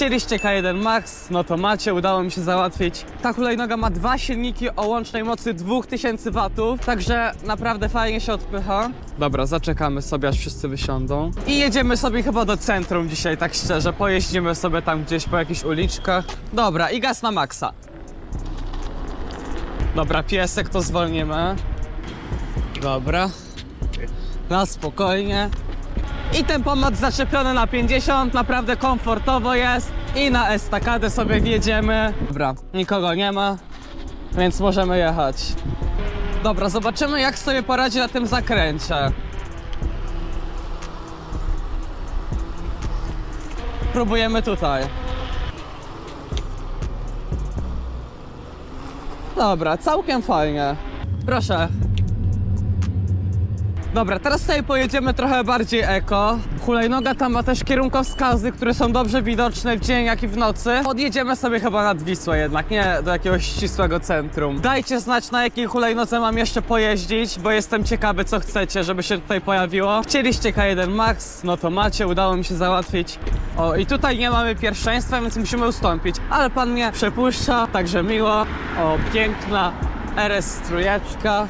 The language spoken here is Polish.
Chcieliście K1 Max, no to macie, udało mi się załatwić. Ta hulajnoga ma dwa silniki o łącznej mocy 2000 watów, także naprawdę fajnie się odpycha. Dobra, zaczekamy sobie aż wszyscy wysiądą. I jedziemy sobie chyba do centrum dzisiaj, tak szczerze. Pojeździmy sobie tam gdzieś po jakichś uliczkach. Dobra, i gaz na maksa. Dobra, piesek to zwolnimy. Dobra. Na spokojnie. I tempomat zaczepiony na 50, naprawdę komfortowo jest. I na estakadę sobie wjedziemy. Dobra, nikogo nie ma, więc możemy jechać. Dobra, zobaczymy jak sobie poradzi na tym zakręcie. Próbujemy tutaj. Dobra, całkiem fajnie. Proszę. Dobra, teraz sobie pojedziemy trochę bardziej eko. Hulajnoga tam ma też kierunkowskazy, które są dobrze widoczne w dzień, jak i w nocy. Odjedziemy sobie chyba nad Wisłę jednak, nie do jakiegoś ścisłego centrum. Dajcie znać, na jakiej hulajnodze mam jeszcze pojeździć, bo jestem ciekawy, co chcecie, żeby się tutaj pojawiło. Chcieliście K1 Max, no to macie, udało mi się załatwić. O, i tutaj nie mamy pierwszeństwa, więc musimy ustąpić. Ale pan mnie przepuszcza, także miło. O, piękna RS trójeczka.